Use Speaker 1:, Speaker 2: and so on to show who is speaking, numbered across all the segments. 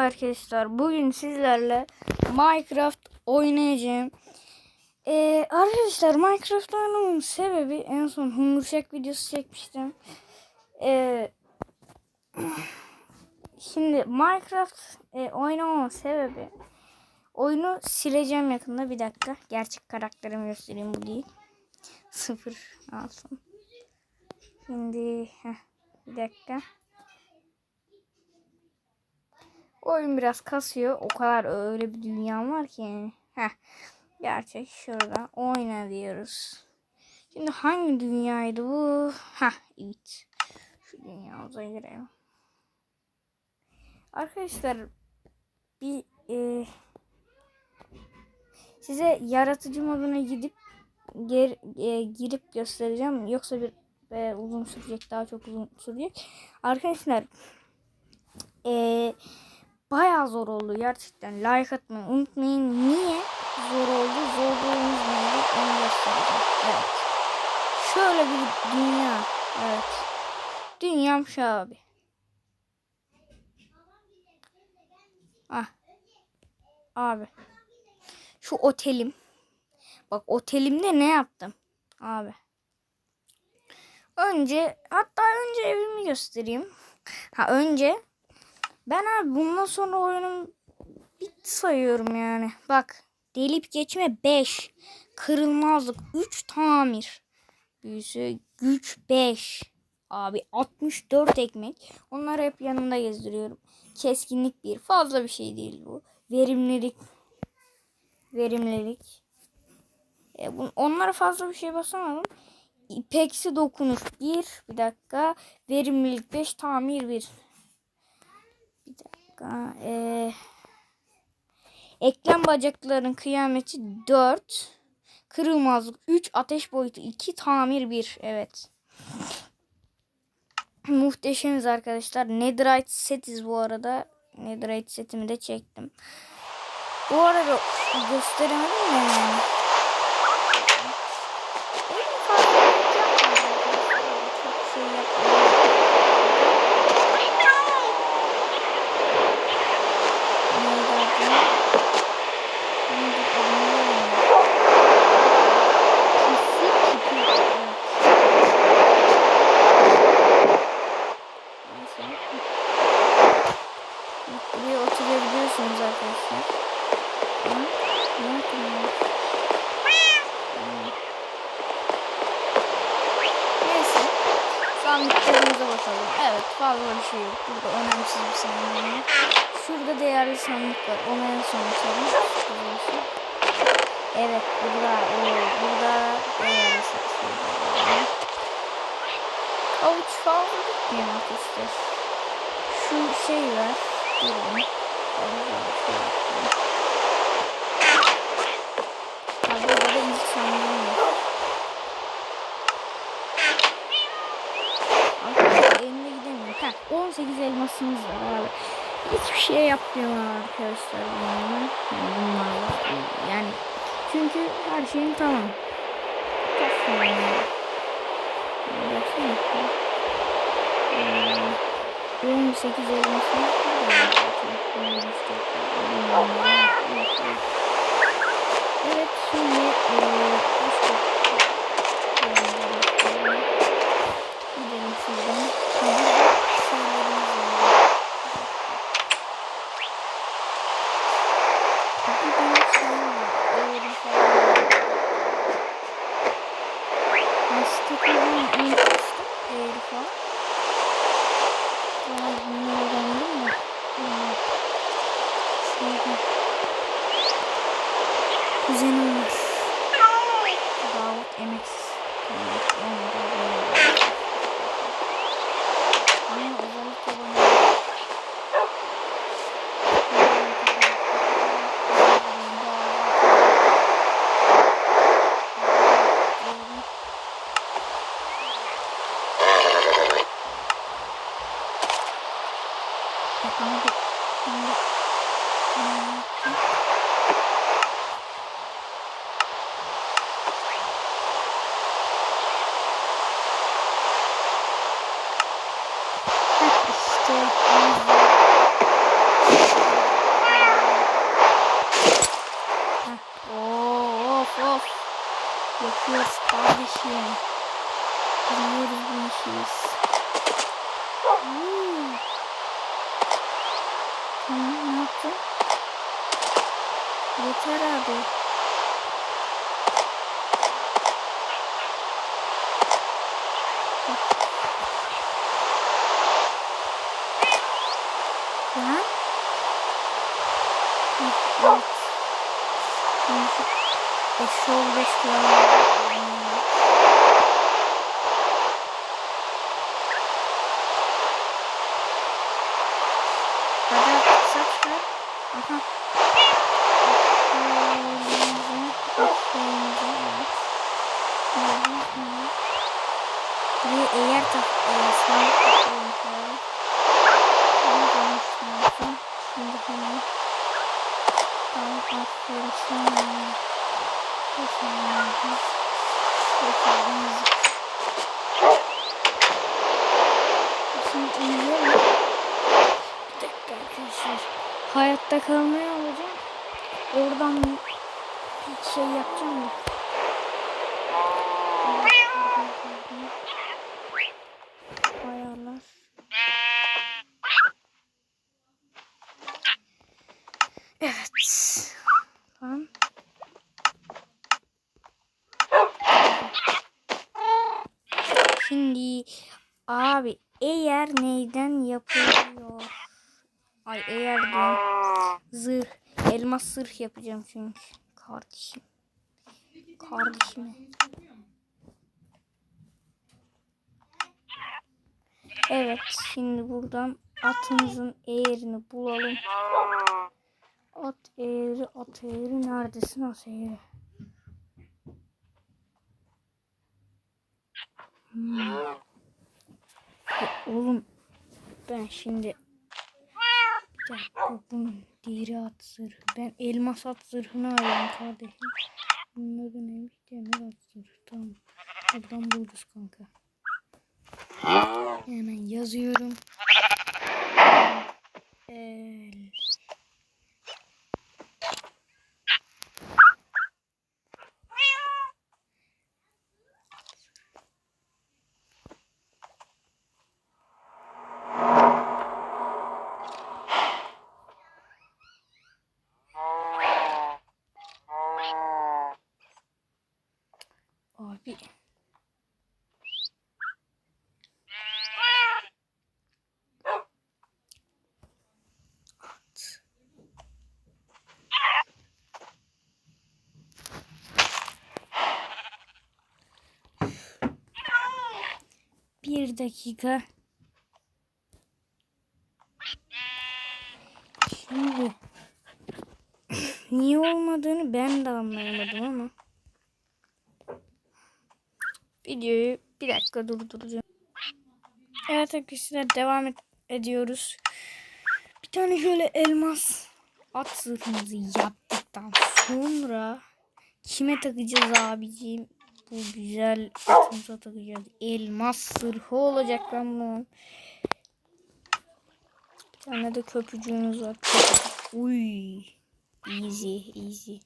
Speaker 1: arkadaşlar. Bugün sizlerle Minecraft oynayacağım. Ee, arkadaşlar Minecraft oynamamın sebebi en son Hunger Shack videosu çekmiştim. Ee, şimdi Minecraft e, oynamamın sebebi oyunu sileceğim yakında bir dakika. Gerçek karakterimi göstereyim bu değil. Sıfır alsın. Şimdi heh, bir dakika. Oyun biraz kasıyor. O kadar öyle bir dünyam var ki yani. Heh. Gerçek şurada oyna diyoruz. Şimdi hangi dünyaydı bu? Ha evet. Şu dünyamıza girelim. Arkadaşlar bir e, size yaratıcı moduna gidip ger, e, girip göstereceğim. Yoksa bir e, uzun sürecek. Daha çok uzun sürecek. Arkadaşlar eee bayağı zor oldu gerçekten. Like atmayı unutmayın. Niye zor oldu? Zor olduğumuz neydi? Onu göstereceğim. Evet. Şöyle bir dünya. Evet. Dünyam şu abi. Ah. Abi. Şu otelim. Bak otelimde ne yaptım? Abi. Önce hatta önce evimi göstereyim. Ha önce ben abi bundan sonra oyunum bitti sayıyorum yani. Bak delip geçme 5. Kırılmazlık 3 tamir. Büyüsü güç 5. Abi 64 ekmek. Onları hep yanında gezdiriyorum. Keskinlik 1. Fazla bir şey değil bu. Verimlilik. Verimlilik. E, bu, onlara fazla bir şey basamadım. İpeksi dokunuş 1. Bir dakika. Verimlilik 5. Tamir 1 dakika. Ee, eklem bacakların kıyameti 4. Kırılmazlık 3. Ateş boyutu 2. Tamir 1. Evet. Muhteşemiz arkadaşlar. Netherite setiz bu arada. Netherite setimi de çektim. Bu arada gösteremedim yani. En fazla çok şey yapmadım. Buraya oturabiliyorsunuz arkadaşlar. Hı? Ne yapıyorsunuz? Neyse. Sandıklarımıza bakalım. Evet fazla bir şey yok. Burada önemsiz bir sandık var. Şurada değerli sandık var. Onu en son açalım. Evet burada. Oo, burada değerli sandık var. Avuç fazla gitmiyor arkadaşlar. Şu şey var. Durun. Abi burada da ilk. Arkadaşlar eline gidemiyor. Heh, 18 elmasımız var abi. Hiçbir şey yapmıyorlar arkadaşlar bunlarla. Yani bunlarla. Yani çünkü her şeyin tamam. Yani. Baksana. Hmm. 18 elmasımız var. Evet şimdi eee işte gidelim şuradan. Burada şeylerimiz var. Bir tane şey var. Eğri falan var. Nasıl takıldığını unutmuştum. Eğri falan. Sonra bunu öğrendim mi? Şurada. Kuzenim var. Davut emeksiz. Evet, onu da böyle. Ama özellikle bana Bakalım bir şimdi Heh, işte yapıyoruz kardeşim. Biliyoruz bu işiyiz. Hmm. Tamam ne yaptın? Yeter abi. Lan. Evet. Eşi ol beş Ah. Neyden yapılıyor? Ay eğer diyorum. Zırh. Elmas zırh yapacağım çünkü. Kardeşim. Kardeşime. Evet şimdi buradan atımızın eğerini bulalım. At eğri, at eğri neredesin at eğri? Hmm. Oğlum ben şimdi bir dakika bunun deri at zırhı. Ben elmas at zırhını arıyorum kardeşim. Bunun adı neymiş? Demir at zırhı. Tamam. Buradan buluruz kanka. Hemen yazıyorum. El. Abi. At. Bir dakika. Şimdi niye olmadığını ben de anlayamadım ama. Videoyu bir dakika durduracağım. Evet arkadaşlar devam et- ediyoruz. Bir tane şöyle elmas at yaptıktan sonra kime takacağız abiciğim? Bu güzel atımıza takacağız. Elmas zırhı olacak lan bunun. Bir tane de köpücüğümüz var. Uy. Easy easy.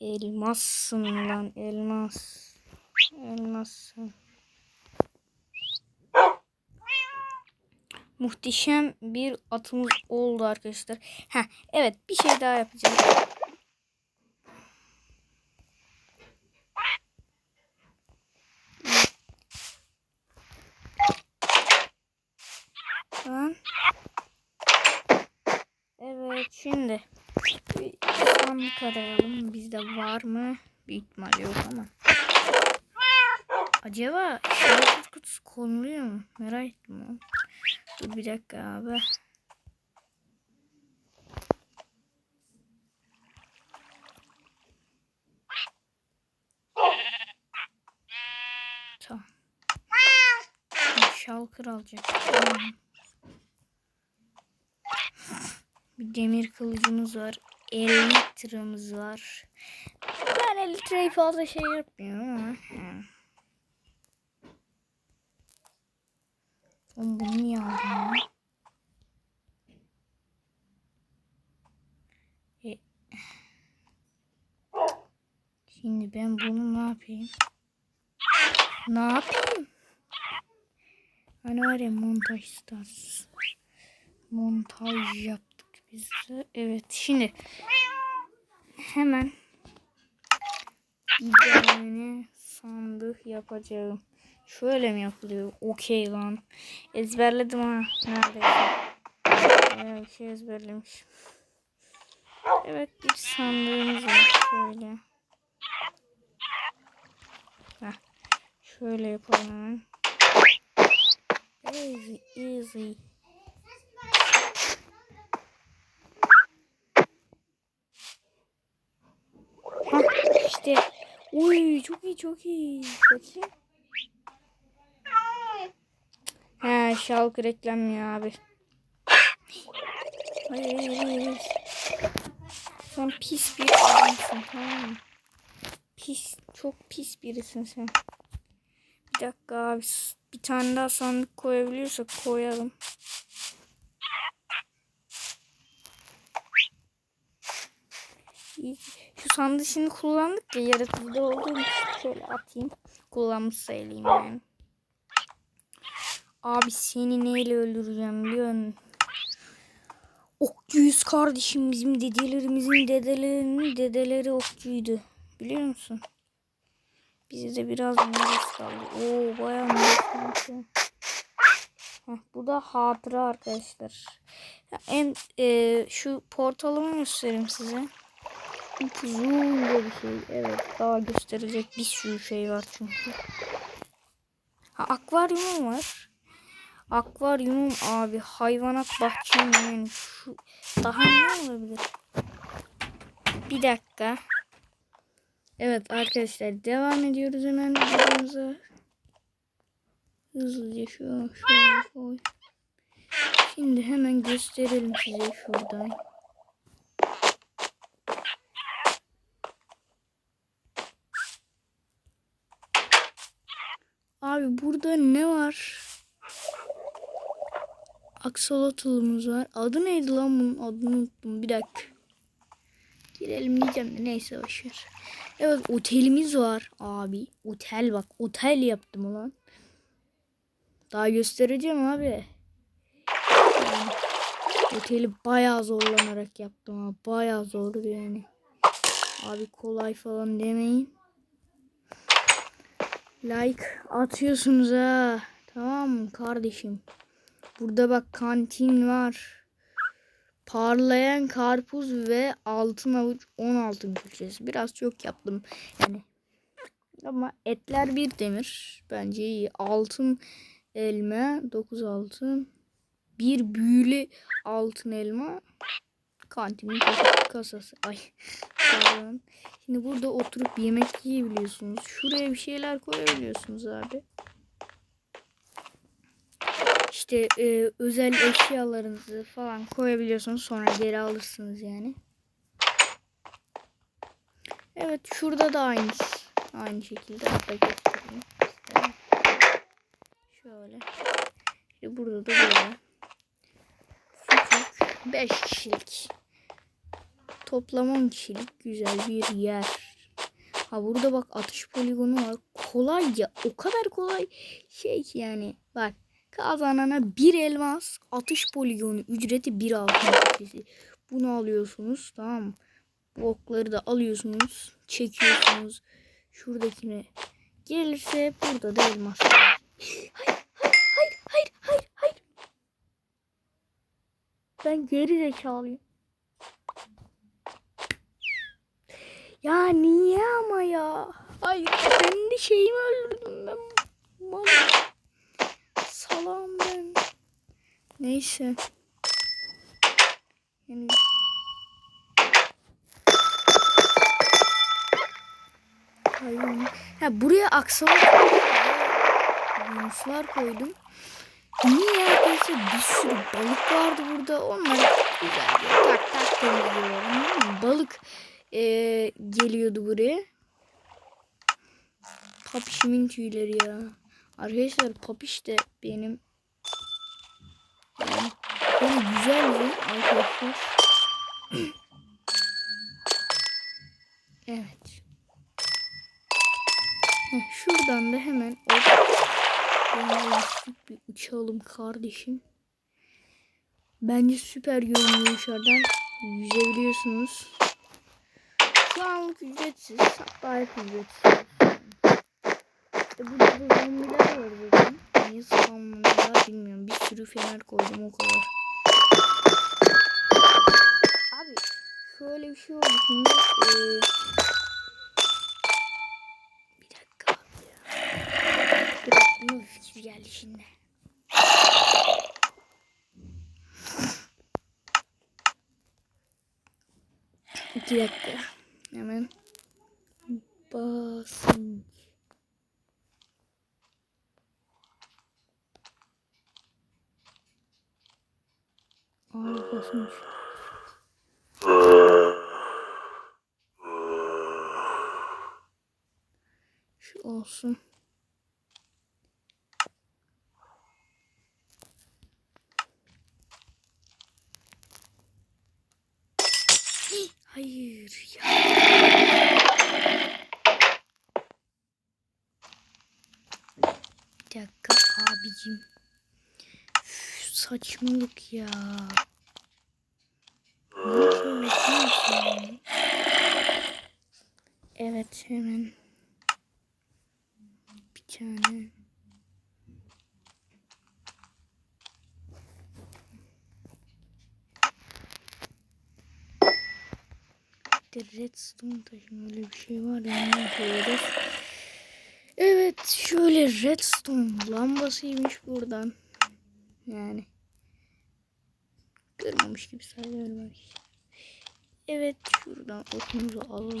Speaker 1: Elmassın lan elmas. Elmassın. Muhteşem bir atımız oldu arkadaşlar. Ha evet bir şey daha yapacağım. Tamam. Evet şimdi bir sandık arayalım. Bizde var Bir ihtimal yok ama. Acaba şarkı kutusu konuluyor mu? Merak ettim onu. Dur bir dakika abi. Tamam. Şalkır alacak. Bir demir kılıcımız var. 50 litremiz var. Ben 50 litreyi fazla şey yapmıyorum ama. Oğlum bunu niye? E, Şimdi ben bunu ne yapayım? Ne yapayım? Hani var ya montaj stars. Montaj yaptık biz de. Evet şimdi hemen tane sandık yapacağım. Şöyle mi yapılıyor? Okey lan. Ezberledim ha. Neredeyse. Bayağı bir şey ezberlemiş. Evet bir sandığımız var. Şöyle. Heh. Şöyle yapalım hemen. Easy easy. Hah işte. Uy çok iyi çok iyi. Bakayım. He şalkı reklam ya abi. Sen pis bir adamsın tamam mı? Pis çok pis birisin sen. Bir dakika abi bir tane daha sandık koyabiliyorsak koyalım. İyi. Şu sandığı kullandık ya yaratıcıda olduğum için şöyle atayım. Kullanmış sayılayım yani. Abi seni neyle öldüreceğim biliyor musun? Okçuyuz kardeşim bizim dedelerimizin dedelerinin dedeleri okçuydu. Biliyor musun? Bize de biraz miras kaldı. Oo bayağı miras bu da hatıra arkadaşlar. En e, şu portalımı göstereyim size. Uzunca bir şey. Evet daha gösterecek bir sürü şey var çünkü. Ha, akvaryumum var. Akvaryumum abi hayvanat bahçem yani şu daha ne olabilir? Bir dakika. Evet arkadaşlar devam ediyoruz hemen videomuza. Hızlıca şu şöyle koy. Şimdi hemen gösterelim size şuradan. Abi burada ne var? Aksolotulumuz var. Adı neydi lan bunun? Adını unuttum. Bir dakika. Girelim diyeceğim de neyse boşver. Evet otelimiz var abi. Otel bak. Otel yaptım ulan. Daha göstereceğim abi. Yani, oteli bayağı zorlanarak yaptım abi. Bayağı zordu yani. Abi kolay falan demeyin. Like atıyorsunuz ha. Tamam kardeşim? Burada bak kantin var. Parlayan karpuz ve altın avuç 16 külçesi. Biraz çok yaptım. Yani ama etler bir demir. Bence iyi. Altın elma 9 altın. Bir büyülü altın elma. Kantinin kasası. Ay. Pardon. Şimdi burada oturup yemek yiyebiliyorsunuz. Şuraya bir şeyler koyabiliyorsunuz abi. İşte e, özel eşyalarınızı falan koyabiliyorsunuz. Sonra geri alırsınız yani. Evet şurada da aynı. Aynı şekilde hatta göstereyim. Şöyle. İşte burada da böyle. Küçük 5 kişilik. Toplam 10 kişilik güzel bir yer. Ha burada bak atış poligonu var. Kolay ya. O kadar kolay şey ki yani. Bak kazanana bir elmas atış poligonu ücreti bir altın kütlesi. Bunu alıyorsunuz tamam mı? Bu okları da alıyorsunuz. Çekiyorsunuz. Şuradakine gelirse burada da elmas. Hayır, hayır, hayır, hayır. Ben geri zekalıyım. Ya niye ama ya? Hayır kendi şeyimi öldürdüm ben. Mal. Salam ben. Neyse. Yani Hayır. Ha buraya aksamak yunuslar koydum. Niye arkadaşlar bir sürü balık vardı burada. Onlar güzel bir tak tak temizliyorlar. Balık e, geliyordu buraya. Papişimin tüyleri ya. Arkadaşlar papiş de benim yani böyle güzel bir arkadaşlar. evet. Heh, şuradan da hemen hop. Yanlışlık bir uçalım kardeşim. Bence süper görünüyor dışarıdan. Yüzebiliyorsunuz. Şu anlık ücretsiz. Hatta hep ücretsiz. İşte burada da zombiler var zaten. Niye spamlanıyorlar bilmiyorum. Bir sürü fener koydum o kadar. Abi şöyle bir şey oldu şimdi. Ee, fikir geldi şimdi. İki dakika. Hemen basın. Ay basmış. Şu olsun. Hayır ya. Bir dakika abicim. Üf, saçmalık ya. Evet hemen bir tane redstone taşım öyle bir şey var ya? Evet şöyle redstone lambasıymış buradan. Yani görmemiş gibi sayıyorum belki. Evet şuradan otumuzu alalım.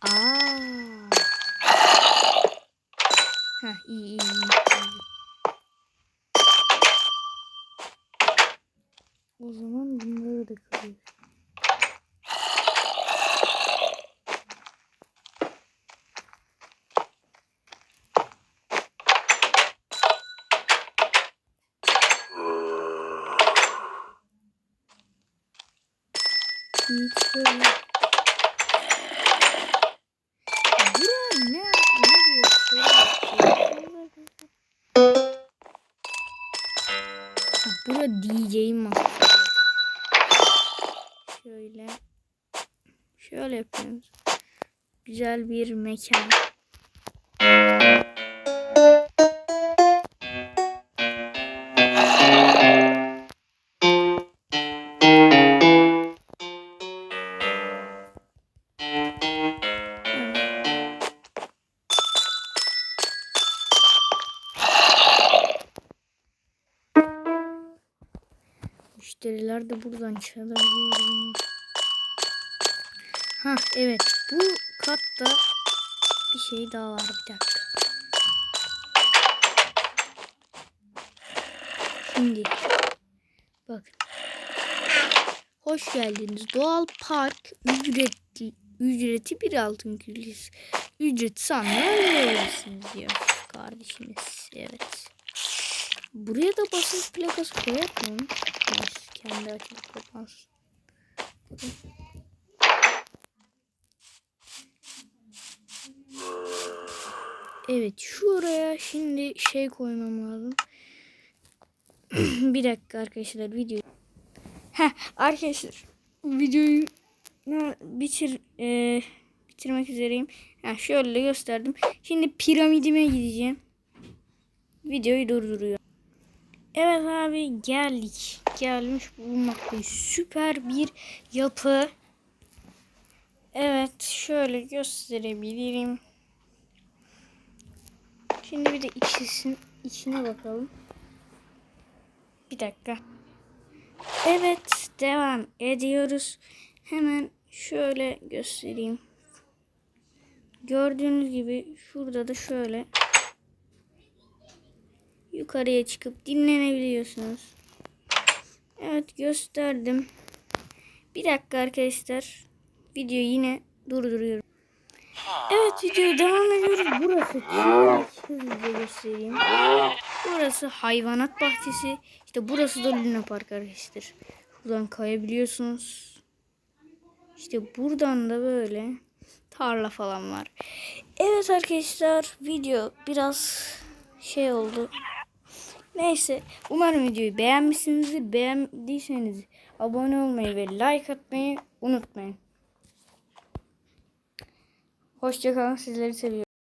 Speaker 1: Aa. Heh, iyi iyi. iyi. O zaman bunları da kırıyoruz. Şöyle yapıyoruz. Güzel bir mekan. Müşteriler de buradan çalabiliyor. Ha evet bu katta bir şey daha var bir dakika. Şimdi bakın. Hoş geldiniz. Doğal park ücretli ücreti bir altın küllisi. Ücret sanmaya verebilirsiniz diyor kardeşimiz. Evet. Buraya da basınç plakası? Neyse, kendi açılıp kapansın. Evet şuraya şimdi şey koymam lazım. bir dakika arkadaşlar video. Heh arkadaşlar videoyu bitir e, bitirmek üzereyim. Ha, şöyle gösterdim. Şimdi piramidime gideceğim. Videoyu durduruyor. Evet abi geldik. Gelmiş bulunmaktayız. Süper bir yapı. Evet şöyle gösterebilirim. Şimdi bir de içisin, içine bakalım. Bir dakika. Evet devam ediyoruz. Hemen şöyle göstereyim. Gördüğünüz gibi şurada da şöyle yukarıya çıkıp dinlenebiliyorsunuz. Evet gösterdim. Bir dakika arkadaşlar. Videoyu yine durduruyorum. Evet videoya devam ediyoruz. Burası şöyle göstereyim. Burası hayvanat bahçesi. İşte burası da Luna Park arkadaşlar. Buradan kayabiliyorsunuz. İşte buradan da böyle tarla falan var. Evet arkadaşlar video biraz şey oldu. Neyse umarım videoyu beğenmişsinizdir. Beğendiyseniz abone olmayı ve like atmayı unutmayın. Hoşçakalın sizleri seviyorum.